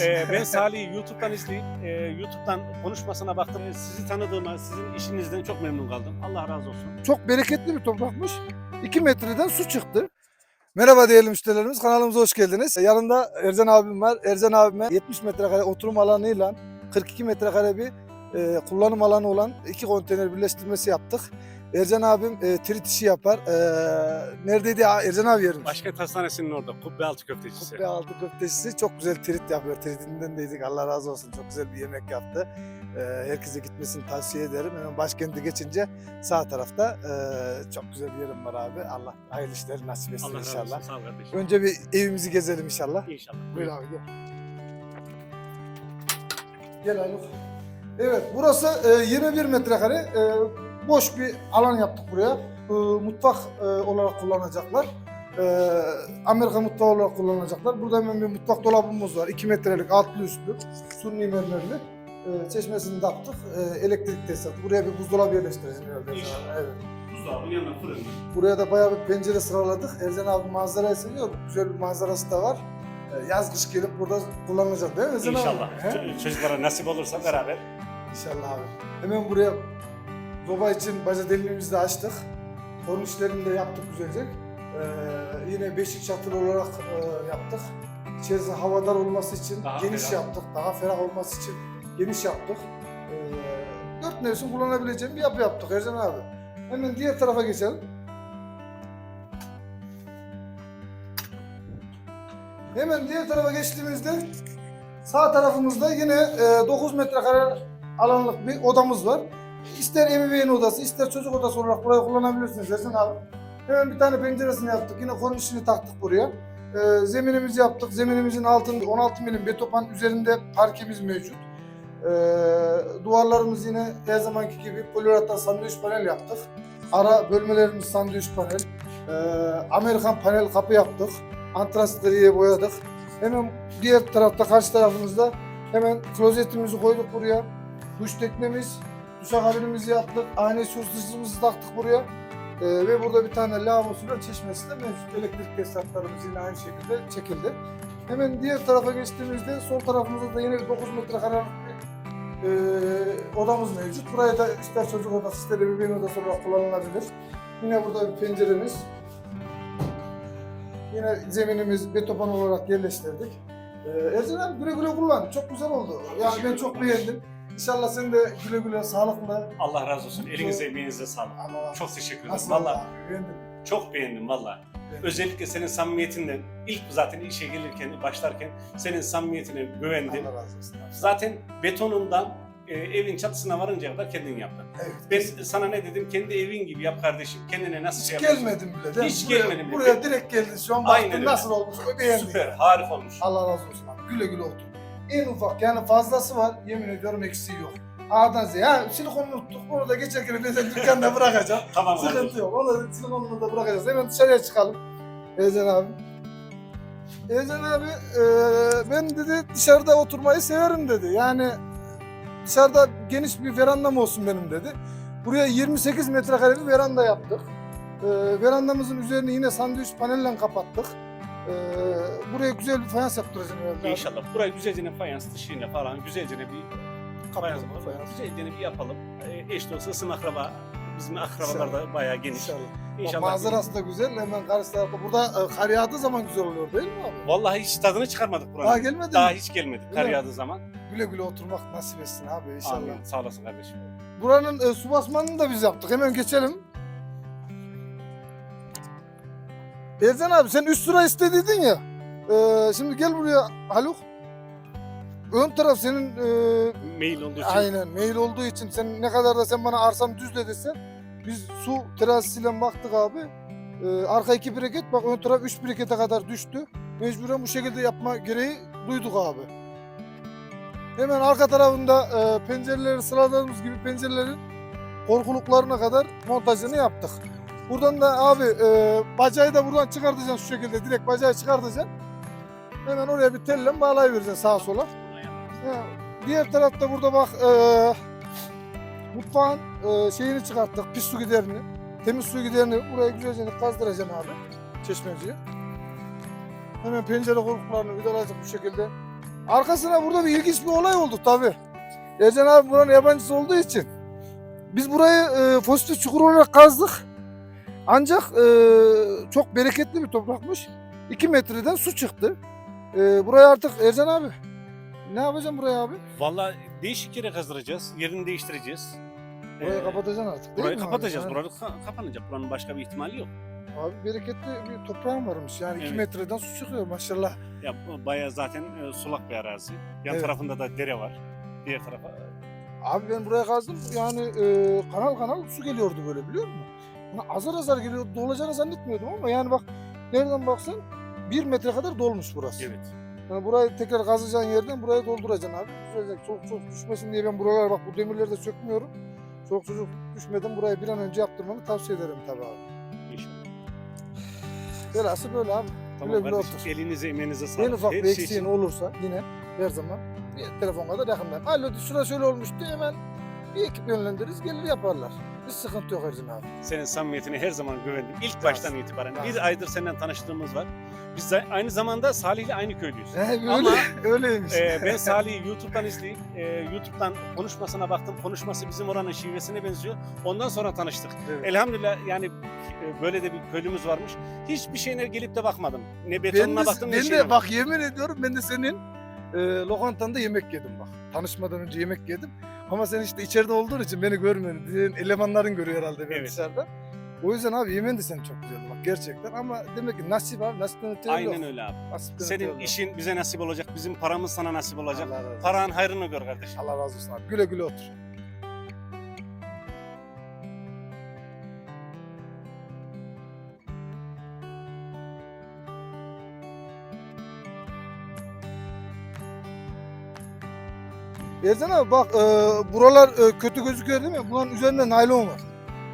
Ee, ben Salih'i YouTube'dan izleyip e, YouTube'dan konuşmasına baktım. Sizi tanıdığıma, sizin işinizden çok memnun kaldım. Allah razı olsun. Çok bereketli bir toprakmış. 2 metreden su çıktı. Merhaba değerli müşterilerimiz kanalımıza hoş geldiniz. Yanında Ercan abim var. Ercan abime 70 metrekare oturum alanıyla 42 metrekare bir e, kullanım alanı olan iki konteyner birleştirmesi yaptık. Ercan abim e, trit işi yapar. E, neredeydi? Ercan abi yerimiz? Başkent Hastanesi'nin orada Kubbe Altı Köftecisi. Kubbe altı köftecisi çok güzel trit yapıyor. Tritinden deydik Allah razı olsun. Çok güzel bir yemek yaptı. Ee, herkese gitmesini tavsiye ederim. Hemen başkenti geçince sağ tarafta e, çok güzel bir yerim var abi. Allah hayırlı işler nasip etsin Allah razı inşallah. olsun. Sağ ol kardeşim. Önce bir evimizi gezelim inşallah. İnşallah. Buyur abi gel. Gel Haluk. Evet burası e, 21 metrekare e, boş bir alan yaptık buraya. E, mutfak e, olarak kullanacaklar. E, Amerika mutfağı olarak kullanacaklar. Burada hemen bir mutfak dolabımız var. 2 metrelik altlı üstlü. Sunni mermerli. E, çeşmesini taktık. E, elektrik tesisatı. Buraya bir buzdolabı yerleştireceğiz. İnşallah. Evet. Buzdolabının yanına fırın. Buraya da bayağı bir pencere sıraladık. Ercan abi manzarayı seviyor. Güzel bir manzarası da var. Ee, Yaz kış gelip burada kullanılacak değil mi abi? İnşallah. Ç- Çocuklara nasip olursa beraber. İnşallah abi. Hemen buraya soba için baca deliğimizi de açtık. Kornişlerini de yaptık güzelce. Ee, yine beşik çatılı olarak e, yaptık. İçerisi havadar olması için Daha geniş ferah. yaptık. Daha ferah olması için geniş yaptık. Ee, dört mevsim kullanabileceğim bir yapı yaptık Ercan abi. Hemen diğer tarafa geçelim. Hemen diğer tarafa geçtiğimizde sağ tarafımızda yine e, 9 metrekare alanlık bir odamız var. İster ebeveyn odası, ister çocuk odası olarak burayı kullanabilirsiniz Ersin abi. Hemen bir tane penceresini yaptık. Yine kornişini taktık buraya. E, zeminimizi yaptık. Zeminimizin altında 16 milim betopan üzerinde parkemiz mevcut. E, duvarlarımız yine her zamanki gibi poliuretan sandviç panel yaptık. Ara bölmelerimiz sandviç panel. E, Amerikan panel kapı yaptık. Antrastriye boyadık. Hemen diğer tarafta karşı tarafımızda hemen klozetimizi koyduk buraya. Duş teknemiz, duşakabinimizi yaptık. Ayna süzücümüzü taktık buraya. Ee, ve burada bir tane lavabosuyla çeşmesi de mevcut. Elektrik tesisatlarımız yine aynı şekilde çekildi. Hemen diğer tarafa geçtiğimizde sol tarafımızda da yine bir 9 metrekarelik bir e, odamız mevcut. Buraya da ister çocuk odası ister ebeveyn odası olarak kullanılabilir. Yine burada bir penceremiz. Yine zeminimiz betopan olarak yerleştirdik. Ee, Ercan abi güle güle kullan. Çok güzel oldu. Yani ben çok beğendim. İnşallah sen de güle güle sağlıkla. Allah razı olsun. Elinize emeğinize sağlık. Ama Çok teşekkür ederim. nasıl Valla beğendim. çok beğendim valla. Evet. Özellikle senin samimiyetinden ilk zaten işe gelirken, başlarken senin samimiyetine güvendim. Allah razı olsun. abi. Zaten betonundan e, evin çatısına varıncaya kadar kendin yaptın. Evet. Ben sana ne dedim? Kendi evin gibi yap kardeşim. Kendine nasıl Hiç şey yapıyorsun? gelmedim bile. değil mi? Hiç buraya, gelmedim bile. Buraya direkt geldin. Şu an Aynen baktın öyle. nasıl olmuş. Beğendim. Süper, harika olmuş. Allah razı olsun abi. Güle güle otur. En ufak yani fazlası var. Yemin ediyorum eksiği yok. A'dan Z'ye. Ha silikonu unuttuk. Onu da geçerken de dükkanda bırakacağım. Tamam Sıkıntı yok. Onu da silikonunu da bırakacağız. Hemen dışarıya çıkalım. Ercan abi. Ercan abi e, ben dedi dışarıda oturmayı severim dedi. Yani dışarıda geniş bir verandam olsun benim dedi. Buraya 28 metrekare bir veranda yaptık. E, verandamızın üzerini yine sandviç panelle kapattık. E, buraya güzel bir fayans yaptıracağım herhalde. İnşallah. Burayı güzelce fayans dışıyla falan güzelce bir fayans, Kapatın, fayans. güzelce bir yapalım. E, eş de olsa ısım akraba. Bizim akrabalar da bayağı geniş. İnşallah. İnşallah. Bak, manzarası da güzel. Hemen karşı tarafta. Burada e, kar yağdığı zaman güzel oluyor değil mi abi? Vallahi hiç tadını çıkarmadık buranın. Daha gelmedi Daha mi? hiç gelmedik Öyle kar mi? yağdığı zaman. Güle güle oturmak nasip etsin abi inşallah. Amin. Sağ olasın kardeşim. Buranın e, su basmanını da biz yaptık. Hemen geçelim. Ercan abi sen 3 lira istediydin ya. E, şimdi gel buraya Haluk. Ön taraf senin e, Mail olduğu için. aynen mail olduğu için sen ne kadar da sen bana arsam düz de desen biz su terazisiyle baktık abi. E, arka iki breket bak ön taraf 3 brekete kadar düştü. Mecburen bu şekilde yapma gereği duyduk abi. Hemen arka tarafında e, pencereleri sıraladığımız gibi pencerelerin korkuluklarına kadar montajını yaptık. Buradan da abi e, bacağı da buradan çıkartacaksın şu şekilde direkt bacağı çıkartacaksın. Hemen oraya bir telle bağlayıvereceksin sağa sola. Ha, diğer tarafta burada bak e, mutfağın e, şeyini çıkarttık pis su giderini. Temiz su giderini buraya güzelce kazdıracaksın abi çeşmeciye. Hemen pencere korkuluklarını vidalayacak bu şekilde arkasına burada bir ilginç bir olay oldu tabii. Ercan abi buranın yabancısı olduğu için. Biz burayı e, fosili çukur olarak kazdık. Ancak e, çok bereketli bir toprakmış. 2 metreden su çıktı. E, buraya artık Ercan abi ne yapacağım buraya abi? Vallahi değişik yere kazdıracağız. Yerini değiştireceğiz. Burayı Ee, kapatacaksın artık değil Burayı mi abi? kapatacağız. Yani- Burası ka- kapanacak. Buranın başka bir ihtimali yok. Abi bereketli bir toprağım varmış. Yani 2 Evet. metreden su çıkıyor maşallah. Ya bu bayağı zaten e, sulak bir arazi. Yan Evet. tarafında da dere var. Diğer tarafa Abi ben buraya kazdım yani e, kanal kanal su geliyordu böyle biliyor musun? Azar azar geliyordu dolacağını zannetmiyordum ama yani bak nereden baksan bir metre kadar dolmuş burası. evet. Yani burayı tekrar kazacağın yerden burayı dolduracaksın abi. Düzelecek. Çok çok düşmesin diye ben buralara bak bu demirleri de sökmüyorum. Çok çocuk düşmeden burayı bir an önce yaptırmanı tavsiye ederim tabii abi. İnşallah. Velhası böyle abi. Tamam Güle kardeşim. otur. Elinize emeğinize sağlık. En ufak Her bir şey eksiğin için- olursa yine her zaman bir telefon kadar yakındayım. Alo şurada şöyle olmuştu hemen bir ekip yönlendiririz gelir yaparlar. Hiç sıkıntı yok Ercan abi. Senin samimiyetine her zaman güvendim. İlk baştan itibaren. Sağ Bir aydır senden tanıştığımız var. Biz de aynı zamanda Salih'le aynı köylüyüz. He, öyle, Ama öyleymiş. e, ben Salih'i YouTube'dan izleyip e, YouTube'dan konuşmasına baktım. Konuşması bizim oranın şivesine benziyor. Ondan sonra tanıştık. Evet. Elhamdülillah yani e, böyle de bir köylümüz varmış. Hiçbir şeyine gelip de bakmadım. Ne Ben betonuna de, baktım ne ben şeyine de bak yemin ediyorum ben de senin e, lokantanda yemek yedim bak. Tanışmadan önce yemek yedim. Ama sen işte içeride olduğun için beni görmüyorsun. Senin elemanların görüyor herhalde beni Evet. dışarıda. O yüzden abi yemen de senin çok güzeldi bak gerçekten. Ama demek ki nasip abi. Nasipten öte yok. Aynen öyle abi. Nasipten Senin yok. işin bize nasip olacak. Bizim paramız sana nasip olacak. Paranın hayrını gör kardeşim. Allah razı olsun abi. Güle güle otur. Ercan abi bak e, buralar e, kötü gözüküyor değil mi? Bunların üzerinde naylon var.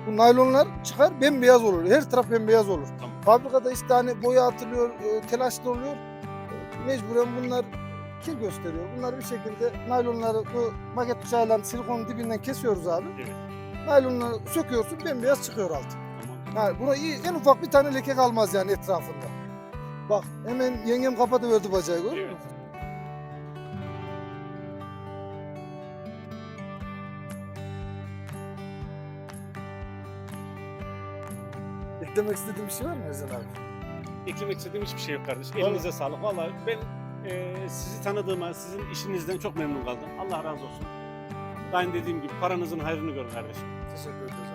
Bu naylonlar çıkar bembeyaz olur. Her taraf bembeyaz olur. Tamam. Fabrikada işte hani boya atılıyor, e, telaşlı oluyor. E, Mecburen bunlar kir gösteriyor. Bunları bir şekilde naylonları bu maket bıçağıyla silikonun dibinden kesiyoruz abi. Evet. Naylonları söküyorsun bembeyaz çıkıyor altı. Tamam. Yani buna iyi, en ufak bir tane leke kalmaz yani etrafında. Bak hemen yengem kapatıverdi bacağı görüyor Evet. Eklemek istediğin bir şey var mı Ercan abi? Eklemek istediğim hiçbir şey yok kardeşim. Vallahi. Elinize sağlık. Vallahi ben e, sizi tanıdığıma, sizin işinizden çok memnun kaldım. Allah razı olsun. Ben dediğim gibi paranızın hayrını görün kardeşim. Teşekkür ederim.